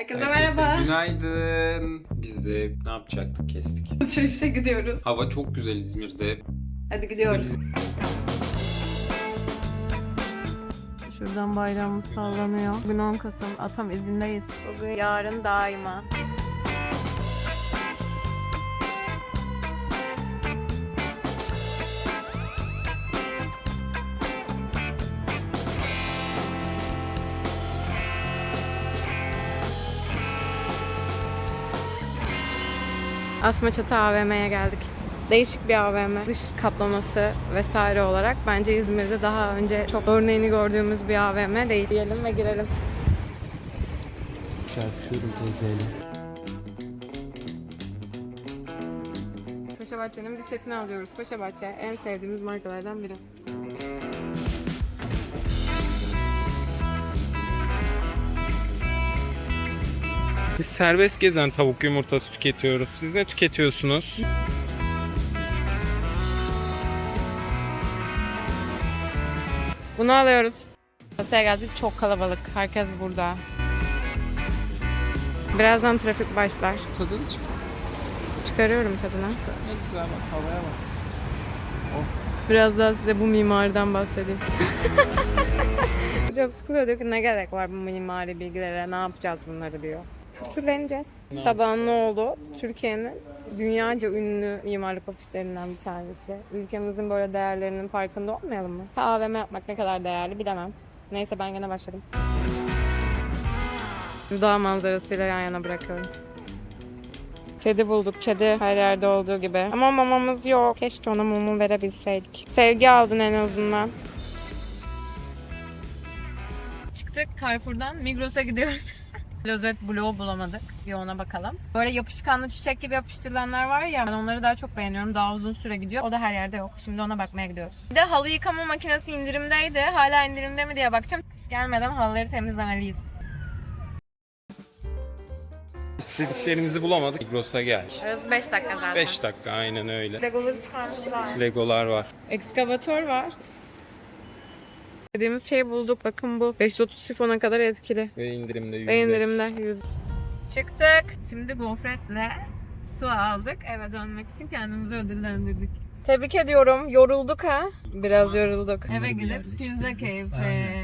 Herkese merhaba. Günaydın. Biz de ne yapacaktık kestik. Alışverişe gidiyoruz. Hava çok güzel İzmir'de. Hadi gidiyoruz. Şuradan bayrağımız sallanıyor. Bugün 10 Kasım. Atam izindeyiz. Bugün yarın daima. Asma Çatı AVM'ye geldik. Değişik bir AVM. Dış kaplaması vesaire olarak bence İzmir'de daha önce çok örneğini gördüğümüz bir AVM değil. Diyelim ve girelim. Çarpışıyorum teyzeyle. Paşabahçe'nin bir setini alıyoruz. Paşabahçe en sevdiğimiz markalardan biri. Biz serbest gezen tavuk yumurtası tüketiyoruz. Siz ne tüketiyorsunuz? Bunu alıyoruz. Kasaya geldik çok kalabalık. Herkes burada. Birazdan trafik başlar. Tadını çıkar. Çıkarıyorum tadına. Ne güzel bak havaya bak. Biraz daha size bu mimariden bahsedeyim. Çok sıkılıyor diyor ki ne gerek var bu mimari bilgilere ne yapacağız bunları diyor. Kültürleneceğiz. Oldu? Türkiye'nin dünyaca ünlü mimarlık ofislerinden bir tanesi. Ülkemizin böyle değerlerinin farkında olmayalım mı? Ha, AVM yapmak ne kadar değerli bilemem. Neyse ben gene başladım. Dağ manzarasıyla yan yana bırakıyorum. Kedi bulduk. Kedi her yerde olduğu gibi. Ama mamamız yok. Keşke ona mumu verebilseydik. Sevgi aldın en azından. Çıktık Carrefour'dan. Migros'a gidiyoruz. Klozet bloğu bulamadık. Bir ona bakalım. Böyle yapışkanlı çiçek gibi yapıştırılanlar var ya. Ben onları daha çok beğeniyorum. Daha uzun süre gidiyor. O da her yerde yok. Şimdi ona bakmaya gidiyoruz. Bir de halı yıkama makinesi indirimdeydi. Hala indirimde mi diye bakacağım. Kış gelmeden halıları temizlemeliyiz. İstediklerimizi bulamadık. Migros'a gel. Arası 5 dakika zaten. 5 dakika aynen öyle. Legoları çıkarmışlar. Legolar var. Ekskavatör var. Dediğimiz şeyi bulduk. Bakın bu. 530 sifona kadar etkili. Ve indirimde yüzde. Ve indirimde 100. Çıktık. Şimdi gofretle su aldık. Eve dönmek için kendimizi ödüllendirdik. Tebrik ediyorum. Yorulduk ha. Biraz yorulduk. Eve gidip pizza keyfi.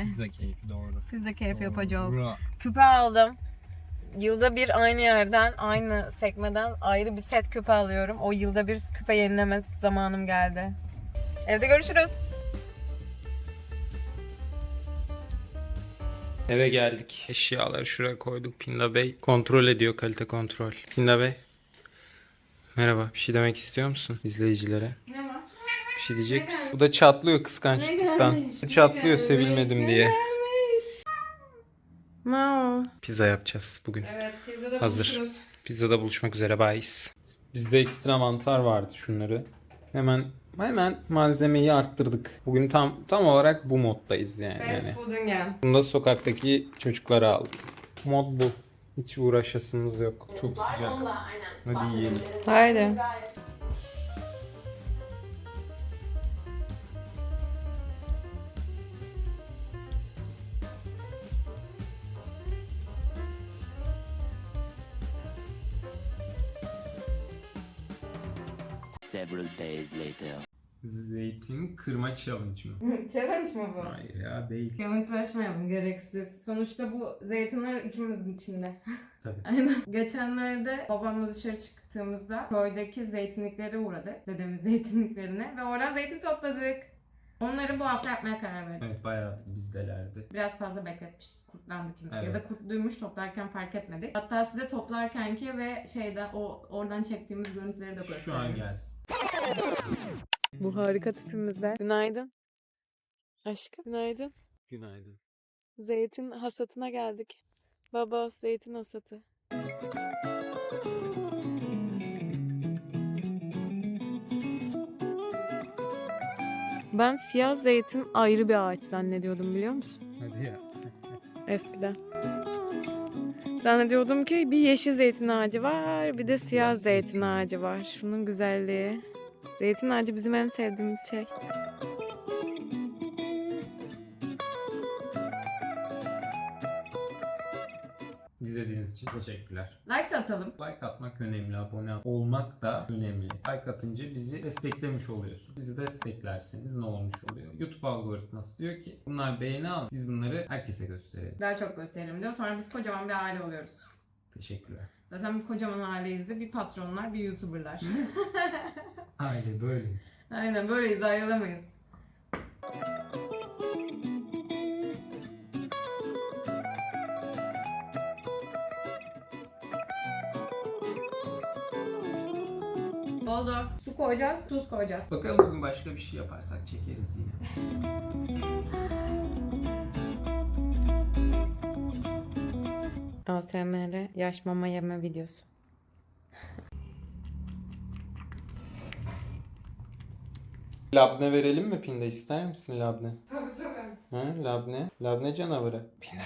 Pizza keyfi doğru. Pizza keyfi yapacağım. Bra. Küpe aldım. Yılda bir aynı yerden, aynı sekmeden ayrı bir set küpe alıyorum. O yılda bir küpe yenileme zamanım geldi. Evde görüşürüz. Eve geldik. Eşyaları şuraya koyduk. Pinda Bey kontrol ediyor kalite kontrol. Pinda Bey. Merhaba. Bir şey demek istiyor musun izleyicilere? Ne var? Bir şey diyecek misin? Bu da çatlıyor kıskançlıktan. Çatlıyor sevilmedim Ne diye. No. Pizza yapacağız bugün. Evet, pizzada Hazır. buluşuruz. Pizzada buluşmak üzere bayis. Bizde ekstra mantar vardı şunları. Hemen hemen malzemeyi arttırdık. Bugün tam tam olarak bu moddayız yani. Fast yani. food again. Bunu da sokaktaki çocuklara aldık. Mod bu. Hiç uğraşasımız yok. Çok sıcak. Hadi yiyelim. Haydi. Several days later. Zeytin kırma challenge mı? Challenge mı bu? Hayır ya değil. Yavaşlaşmayalım gereksiz. Sonuçta bu zeytinler ikimizin içinde. Tabii. Aynen. Geçenlerde babamla dışarı çıktığımızda köydeki zeytinliklere uğradık. Dedemin zeytinliklerine ve oradan zeytin topladık. Onları bu hafta yapmaya karar verdik. Evet bayağı bizdelerdi. Biraz fazla bekletmişiz. Kurtlandı kimisi. Ya Evet. da kurtluymuş toplarken fark etmedik. Hatta size toplarkenki ve şeyde o oradan çektiğimiz görüntüleri de göstereyim. Şu an gelsin. Bu harika tipimizde. Günaydın. Aşkım. Günaydın. Günaydın. Zeytin hasatına geldik. Baba zeytin hasatı. Ben siyah zeytin ayrı bir ağaç zannediyordum biliyor musun? Hadi ya. Eskiden. Zannediyordum ki bir yeşil zeytin ağacı var, bir de siyah zeytin ağacı var. Şunun güzelliği. Zeytin ağacı bizim en sevdiğimiz şey. Teşekkürler. Like de atalım. Like atmak önemli, abone olmak da önemli. Like atınca bizi desteklemiş oluyorsun. Bizi desteklerseniz ne olmuş oluyor? YouTube algoritması diyor ki bunlar beğeni al. Biz bunları herkese gösterelim. Daha çok gösterelim diyor. Sonra biz kocaman bir aile oluyoruz. Teşekkürler. Zaten bir kocaman aileyiz de bir patronlar, bir youtuberlar. Aile böyle. Aynen böyleyiz ayrılamayız. Oldu. Su koyacağız, tuz koyacağız. Bakalım bugün başka bir şey yaparsak çekeriz yine. ASMR yaş mama yeme videosu. Labne verelim mi Pinde? ister misin labne? Tabii tabii. Ha, labne. Labne canavarı. Pinde.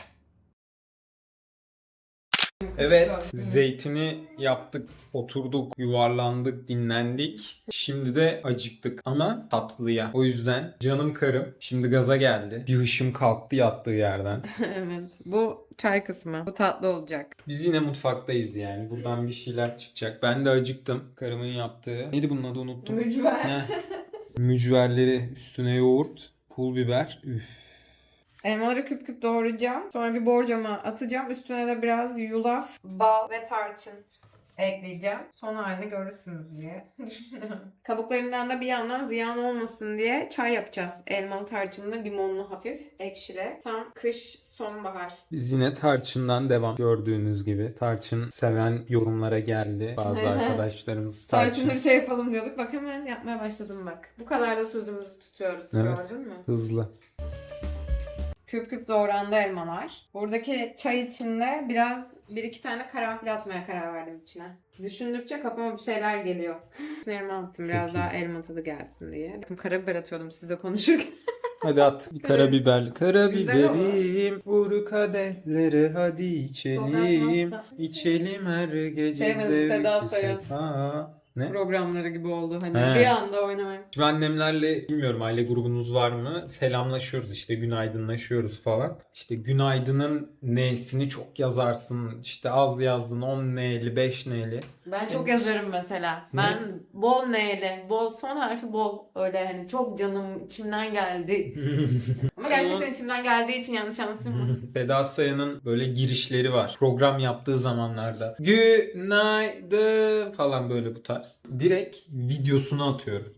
Evet, zeytini yaptık, oturduk, yuvarlandık, dinlendik. Şimdi de acıktık ama tatlıya. O yüzden canım karım şimdi gaza geldi. Bir hışım kalktı yattığı yerden. evet. Bu çay kısmı. Bu tatlı olacak. Biz yine mutfaktayız yani. Buradan bir şeyler çıkacak. Ben de acıktım. Karımın yaptığı. Neydi bunun adı unuttum. Mücver. Heh. Mücverleri üstüne yoğurt, pul biber. Üf. Elmaları küp küp doğrayacağım. Sonra bir borcama atacağım. Üstüne de biraz yulaf, bal ve tarçın ekleyeceğim. Son halini görürsünüz diye düşünüyorum. Kabuklarından da bir yandan ziyan olmasın diye çay yapacağız. Elmalı tarçınlı, limonlu hafif, ekşili. Tam kış, sonbahar. Biz yine tarçından devam. Gördüğünüz gibi tarçın seven yorumlara geldi. Bazı arkadaşlarımız tarçın. Tarçınlı bir şey yapalım diyorduk. Bak hemen yapmaya başladım bak. Bu kadar da sözümüzü tutuyoruz. Evet. Gördün mü? Hızlı. Küp küp doğrandı elmalar. Buradaki çay içinde biraz bir iki tane karanfil atmaya karar verdim içine. Düşündükçe kafama bir şeyler geliyor. elma attım biraz daha elma tadı gelsin diye. Karabiber atıyordum sizle konuşurken. Hadi at. Karabiber. Karabiberim. Vur kadehlere hadi içelim. İçelim her gece Şey zevkli sefa. Ne? Programları gibi oldu hani He. bir anda oynamaya. Şimdi annemlerle bilmiyorum aile grubunuz var mı? Selamlaşıyoruz işte günaydınlaşıyoruz falan. İşte günaydının N'sini çok yazarsın. İşte az yazdın 10 N'li 5 N'li. Ben çok yazarım mesela. Ben bol neyle, bol son harfi bol. Öyle hani çok canım içimden geldi. Ama gerçekten içimden geldiği için yanlış anlaşılmasın. Seda Sayan'ın böyle girişleri var. Program yaptığı zamanlarda. Günaydın falan böyle bu tarz. Direkt videosunu atıyorum.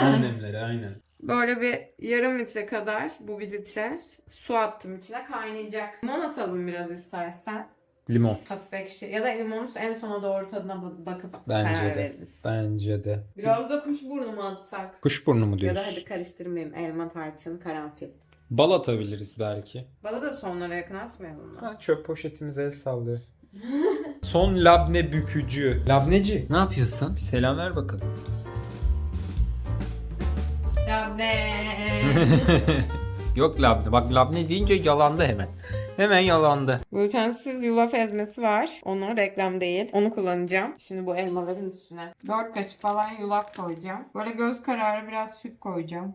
Annemlere aynen. Böyle bir yarım litre kadar bu bir litre su attım içine kaynayacak. Limon atalım biraz istersen. Limon. Hafif ekşi. Ya da limonu en sona doğru tadına ba- bakıp Bence karar de. veririz. Bence de. Biraz da kuşburnu mu atsak? Kuşburnu mu Ya diyorsun? da hadi karıştırmayayım. Elma, tarçın, karanfil. Bal atabiliriz belki. Balı da sonlara yakın atmayalım mı? Ha, çöp poşetimize el sallıyor. Son labne bükücü. Labneci. Ne yapıyorsun? Bir selam ver bakalım. Ya ne? Yok labne. Bak labne deyince yalandı hemen. Hemen yalandı. Glutensiz yulaf ezmesi var. Onu reklam değil. Onu kullanacağım. Şimdi bu elmaların üstüne. 4 kaşık falan yulaf koyacağım. Böyle göz kararı biraz süt koyacağım.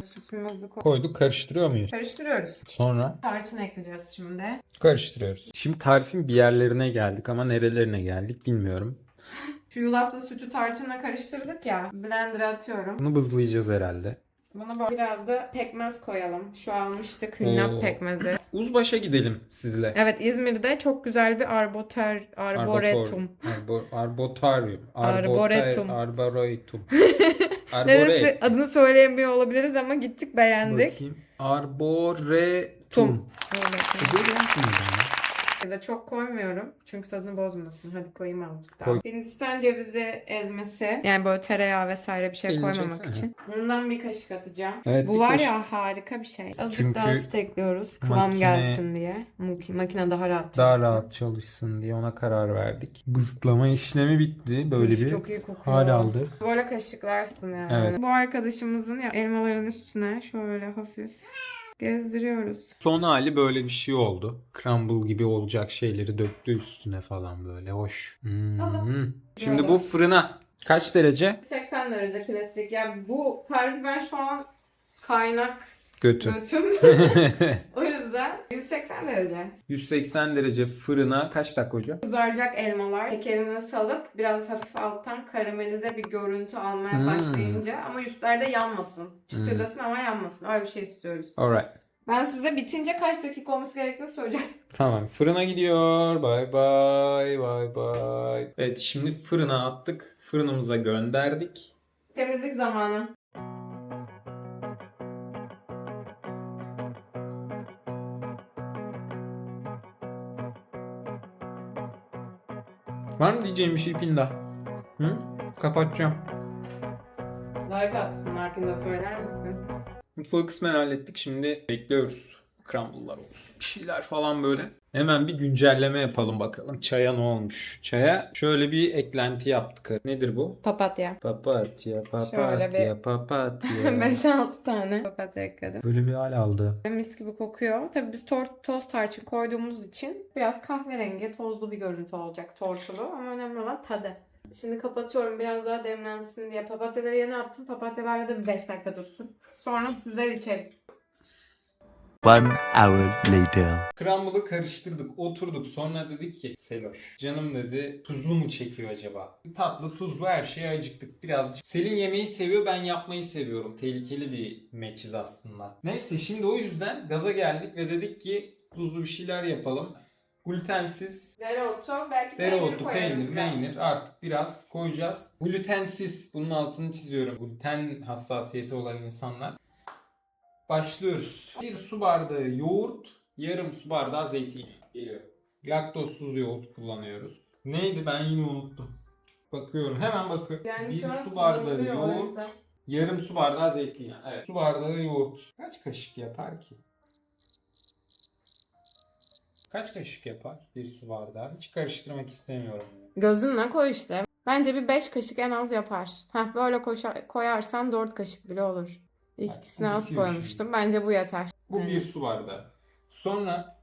Sütümüzü koy- Koyduk karıştırıyor muyuz? Karıştırıyoruz. Sonra Tarçın ekleyeceğiz şimdi. karıştırıyoruz. Şimdi tarifin bir yerlerine geldik ama nerelerine geldik bilmiyorum. Şu yulafla sütü tarçınla karıştırdık ya. Blender'a atıyorum. Bunu bızlayacağız herhalde. Buna böyle biraz da pekmez koyalım. Şu almıştık hünnap Oo. pekmezi. Uzbaş'a gidelim sizle. Evet İzmir'de çok güzel bir arboter, arboretum. Arbor, arbotarium. Arboretum. Arboretum. Neresi adını söyleyemiyor olabiliriz ama gittik beğendik. Bakayım. Arboretum. Tum. Öyle. Da çok koymuyorum. Çünkü tadını bozmasın. Hadi koyayım azıcık daha. Koy. Hindistan cevizi ezmesi. Yani böyle tereyağı vesaire bir şey Elini koymamak çeksene. için. Bundan bir kaşık atacağım. Evet, Bu bir var kaşık. ya harika bir şey. Azıcık Çünkü daha süt ekliyoruz. Kıvam makine- gelsin diye. Mak- Makine daha rahat Daha çalışsın. rahat çalışsın diye ona karar verdik. Bızıtlama işlemi bitti. Böyle Üf, bir çok iyi kokuyor. hal aldı. Böyle kaşıklarsın yani. Evet. Bu arkadaşımızın ya elmaların üstüne şöyle hafif gezdiriyoruz. Son hali böyle bir şey oldu. Crumble gibi olacak şeyleri döktü üstüne falan böyle. Hoş. Hmm. Şimdi bu fırına kaç derece? 80 derece klasik. Yani bu tarifi ben şu an kaynak Götü. götüm. o yüzden 180 derece. 180 derece fırına kaç dakika hocam? Kızaracak elmalar şekerini salıp biraz hafif alttan karamelize bir görüntü almaya Hmm. başlayınca ama üstlerde yanmasın. Çıtırdasın ama yanmasın. Öyle bir şey istiyoruz. Alright. Ben size bitince kaç dakika olması gerektiğini söyleyeceğim. Tamam. Fırına gidiyor. Bay bay. Bay bay. Evet şimdi fırına attık. Fırınımıza gönderdik. Temizlik zamanı. Var mı diyeceğim bir şey Pinda? Hı? Kapatacağım. Like atsın hakkında söyler misin? Mutfağı kısmen hallettik. Şimdi bekliyoruz. Crumble'lar olsun. Bir şeyler falan böyle. Hemen bir güncelleme yapalım bakalım. Çaya ne olmuş? Çaya şöyle bir eklenti yaptık. Nedir bu? Papatya. Papatya, Şöyle bir- papatya, papatya. 5-6 tane papatya ekledim. Böyle bir hal aldı. Mis gibi kokuyor. Tabii biz tor- toz tarçın koyduğumuz için biraz kahverengi, tozlu bir görüntü olacak tortulu ama önemli olan tadı. Şimdi kapatıyorum biraz daha demlensin diye. Papatyaları yeni attım. Papatyalarla da bir 5 dakika dursun. Sonra süzer içeriz. One hour later. Crumble'ı karıştırdık, oturduk. Sonra dedik ki Seloş, canım dedi tuzlu mu çekiyor acaba? Tatlı, tuzlu her şeye acıktık birazcık. Selin yemeği seviyor, ben yapmayı seviyorum. Tehlikeli bir matchiz aslında. Neyse şimdi o yüzden gaza geldik ve dedik ki tuzlu bir şeyler yapalım. Glutensiz, Dereotu belki dereotu, peynir, meynir artık biraz koyacağız. Glutensiz, bunun altını çiziyorum. Gluten hassasiyeti olan insanlar. Başlıyoruz. Bir su bardağı yoğurt, yarım su bardağı zeytinyağı geliyor. Laktozsuz yoğurt kullanıyoruz. Neydi ben yine unuttum. Bakıyorum hemen bakıyorum. Yani bir şu an su bardağı kullanılıyor o yoğurt, yüzden. yarım su bardağı zeytinyağı. Evet. Su bardağı yoğurt. Kaç kaşık yapar ki? Kaç kaşık yapar bir su bardağı? Hiç karıştırmak istemiyorum. Gözünle koy işte. Bence bir 5 kaşık en az yapar. Heh, böyle koşa- koyarsan 4 kaşık bile olur. İlk bu az koymuştum. Bence bu yeter. Bu bir su bardağı. Sonra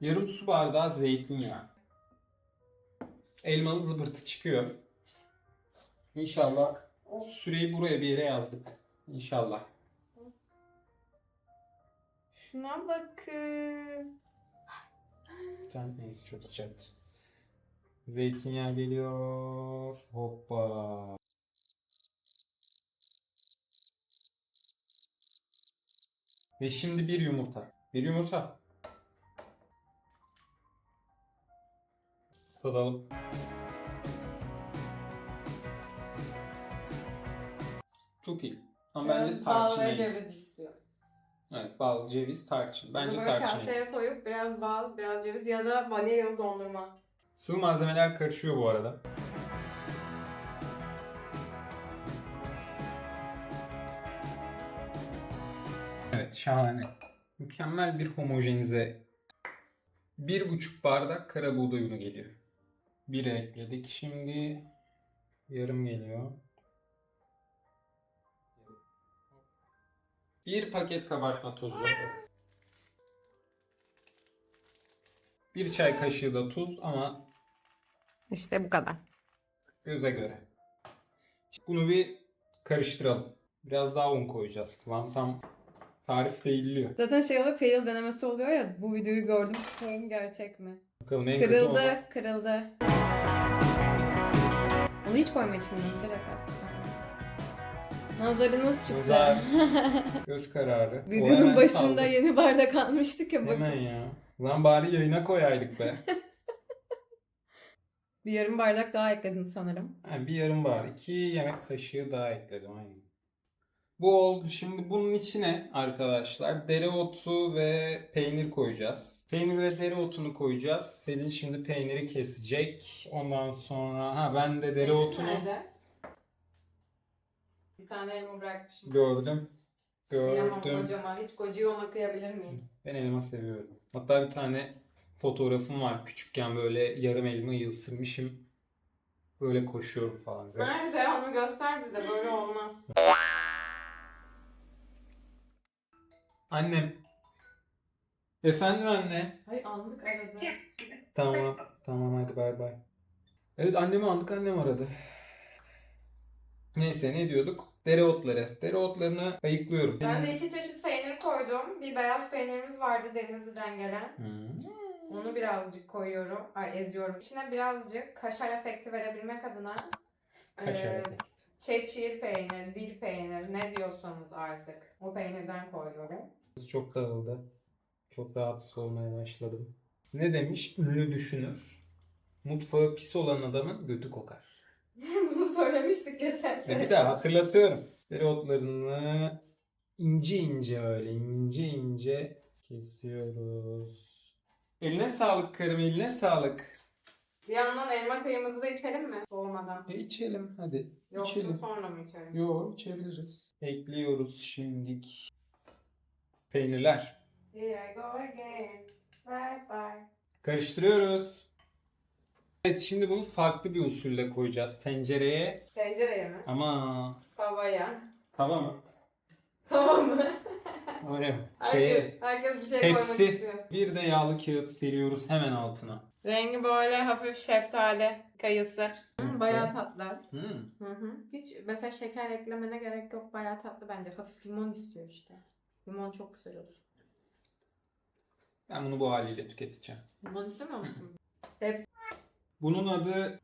yarım su bardağı zeytinyağı. Elmalı zıbırtı çıkıyor. İnşallah süreyi buraya bir yere yazdık. İnşallah. Şuna bakın. Can neyse çok sıcaktır. Zeytinyağı geliyor. Hoppa. Ve şimdi bir yumurta. Bir yumurta. Tadalım. Çok iyi. Ama bence Biraz bal tarçın ve ceviz istiyor. Evet bal, ceviz, tarçın. Bence Bunu böyle tarçın en kaseye koyup biraz bal, biraz ceviz ya da vanilyalı dondurma. Sıvı malzemeler karışıyor bu arada. Evet şahane. Mükemmel bir homojenize. Bir buçuk bardak kara buğday unu geliyor. Bir ekledik. Şimdi yarım geliyor. Bir paket kabartma tozu. Bir çay kaşığı da tuz ama İşte bu kadar. Göze göre. Bunu bir karıştıralım. Biraz daha un koyacağız. Kıvam tam tarif failliyor. Zaten şey oluyor, fail denemesi oluyor ya. Bu videoyu gördüm. Bakalım gerçek mi? Bakalım en kötü. Kırıldı, kırıldı. Onu hiç koyma içine. Direkt at. Nazarınız çıktı. Nazar. Göz kararı. O Videonun başında saldı. yeni bardak almıştık ya. Bak. Hemen ya. Lan bari yayına koyaydık be. Bir yarım bardak daha ekledin sanırım. Ha, bir yarım var. İki yemek kaşığı daha ekledim. Aynen. Bu oldu. Şimdi bunun içine arkadaşlar dereotu ve peynir koyacağız. Peynir ve dereotunu koyacağız. Selin şimdi peyniri kesecek. Ondan sonra ha ben de dereotunu Nerede? Bir tane elma bırakmışım. gördüm. Yiyemem Gördüm. kocaman. Hiç ona kıyabilir miyim? Ben elma seviyorum. Hatta bir tane fotoğrafım var. Küçükken böyle yarım elmayı ısırmışım. Böyle koşuyorum falan. Böyle. Nerede? Onu göster bize. Böyle olmaz. Annem. Efendim anne. Ay anlık aradı. Tamam. Tamam hadi bay bay. Evet annemi aldık annem aradı. Neyse ne diyorduk? Dereotları. Dereotlarını ayıklıyorum. Ben de iki çeşit peynir koydum. Bir beyaz peynirimiz vardı Denizli'den gelen. Hmm. Onu birazcık koyuyorum. Ay eziyorum. İçine birazcık kaşar efekti verebilmek adına Kaşar Ee, efekti. çeçil peynir, dil peynir ne diyorsanız artık o peynirden koyuyorum. Çok dağıldı. Çok rahatsız olmaya başladım. Ne demiş? Ünlü düşünür. Mutfağı pis olan adamın götü kokar. Bunu söylemiştik geçen sene. bir daha hatırlatıyorum. Dereotlarını ince ince öyle ince ince kesiyoruz. Eline sağlık karım eline sağlık. Bir yandan elma kıyımızı da içelim mi? Soğumadan. E içelim hadi. Yoksa içelim. sonra mı içelim? Yo içebiliriz. Ekliyoruz şimdik. Peynirler. Here I go again. Bye bye. Karıştırıyoruz. Evet şimdi bunu farklı bir usulle koyacağız tencereye. Tencereye mi? Ama Tavaya. tamam mı? Tamam mı? Öyle mi? Herkes, Şeye, herkes bir şey koymak tepsi. istiyor. Bir de yağlı kağıt seriyoruz hemen altına. Rengi böyle hafif şeftali, kayısı. Hı, bayağı tatlı. Hmm. Hı hı. Hiç mesela şeker eklemene gerek yok. Bayağı tatlı bence. Hafif limon istiyor işte. Limon çok güzel olur. Ben bunu bu haliyle tüketeceğim. Limon istemiyor musun? Hepsi. Bunun adı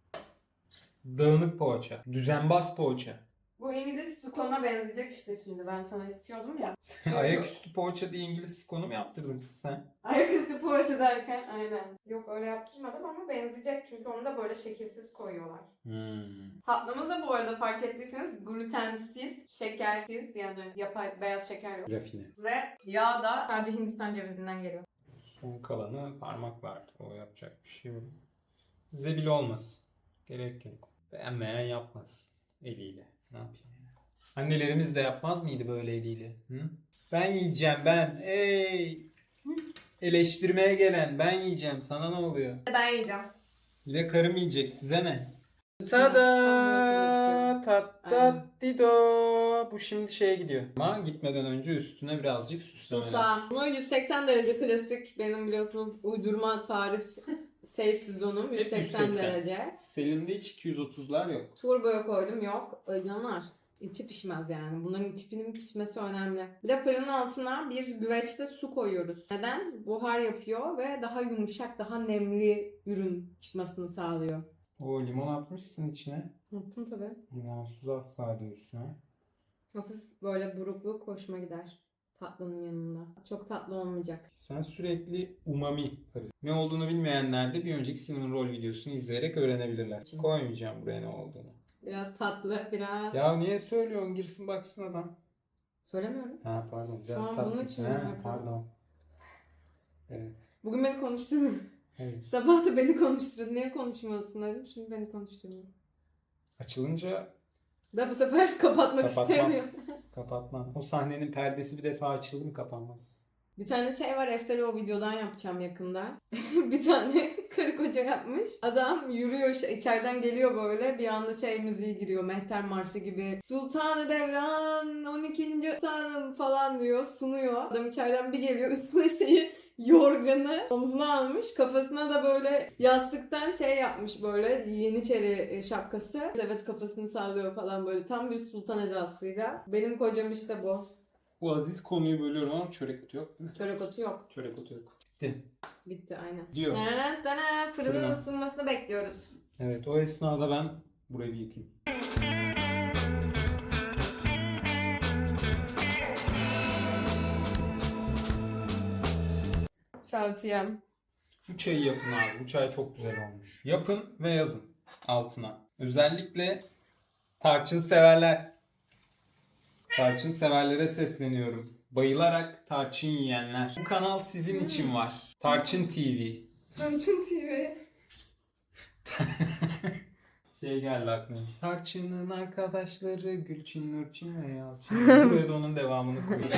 dağınık poğaça. Düzenbaz poğaça. Bu İngiliz sukona benzeyecek işte şimdi. Ben sana istiyordum ya. Ayaküstü poğaça diye İngiliz konu mu yaptırdın kız sen? Ayaküstü poğaça derken aynen. Yok öyle yaptırmadım ama benzeyecek çünkü onu da böyle şekilsiz koyuyorlar. Hmm. Tatlımız da bu arada fark ettiyseniz glutensiz, şekersiz yani yapay beyaz şeker yok. Rafine. Ve yağ da sadece Hindistan cevizinden geliyor. Son kalanı parmak vardı. O yapacak bir şey yok. Zebil olmasın. Gerek yok. Beğenmeyen yapmasın. Eliyle. Ne yapayım ya? Annelerimiz de yapmaz mıydı böyle eliyle? Hı? Ben yiyeceğim ben. Ey! Eleştirmeye gelen ben yiyeceğim. Sana ne oluyor? Ben yiyeceğim. Bir de karım yiyecek. Size ne? Tada! Tat tat dido. Bu şimdi şeye gidiyor. Ama gitmeden önce üstüne birazcık süslemeler. Susam. Bu 180 derece klasik. Benim biliyorsunuz uydurma tarif safe zonum Hep 180, 180. derece. Selim'de hiç 230'lar yok. Turboya koydum yok. Yanar. İçi pişmez yani. Bunların içinin pişmesi önemli. Bir de fırının altına bir güveçte su koyuyoruz. Neden? Buhar yapıyor ve daha yumuşak, daha nemli ürün çıkmasını sağlıyor. O limon atmışsın içine. Unuttum tabii. Limonsuz asla diyorsun ha. Hafif böyle burukluk hoşuma gider. Tatlının yanında. Çok tatlı olmayacak. Sen sürekli umami arıyorsun. Ne olduğunu bilmeyenler de bir önceki sinema rol videosunu izleyerek öğrenebilirler. Koymayacağım buraya ne olduğunu. Biraz tatlı, biraz... Ya niye söylüyorsun? Girsin baksın adam. Söylemiyorum. Ha pardon. Biraz an tatlı. bunun için mi Ha, yapıyorum? pardon. Evet. Bugün beni konuşturmuyor. evet. Sabah da beni konuşturdun. Niye konuşmuyorsun dedim. Şimdi beni konuşturmuyor. Açılınca Da bu sefer kapatmak Kapatmam. istemiyor. kapatmam. O sahnenin perdesi bir defa açıldı mı kapanmaz. Bir tane şey var Eftel'i o videodan yapacağım yakında. bir tane karı koca yapmış. Adam yürüyor içeriden geliyor böyle bir anda şey müziği giriyor Mehter Marşı gibi. Sultanı Devran 12. Sultanım falan diyor sunuyor. Adam içeriden bir geliyor üstüne şeyi yorganı omzuna almış. Kafasına da böyle yastıktan şey yapmış böyle yeniçeri e, şapkası. Evet kafasını sallıyor falan böyle tam bir sultan edasıyla. Benim kocam işte bu. Bu aziz konuyu bölüyorum ama çörek otu yok değil mi? Çörek otu yok. Çörek otu yok. Bitti. Bitti aynen. Diyor. Dana dana fırının Fırına. ısınmasını bekliyoruz. Evet o esnada ben burayı bir yıkayayım. Şantiyem. Bu çayı yapın abi. Bu çay çok güzel olmuş. Yapın ve yazın altına. Özellikle tarçın severler. Tarçın severlere sesleniyorum. Bayılarak tarçın yiyenler. Bu kanal sizin için var. Tarçın TV. Tarçın TV. Şey geldi aklıma. Tarçın'ın arkadaşları Gülçin, Nurçin ve Yalçın. Buraya da onun devamını koyayım.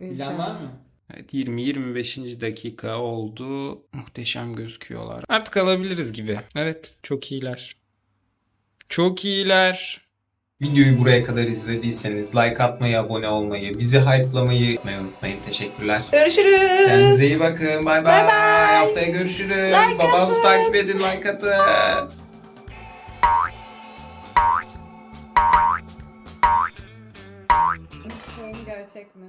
Bilen var mı? Evet 20-25. dakika oldu. Muhteşem gözüküyorlar. Artık alabiliriz gibi. Evet çok iyiler. Çok iyiler. Videoyu buraya kadar izlediyseniz like atmayı, abone olmayı, bizi hype'lamayı unutmayın. unutmayın. Teşekkürler. Görüşürüz. Kendinize iyi bakın. Bay bay. Bye bye. Haftaya görüşürüz. Like Babamızı takip edin. Like atın. Gerçek mi?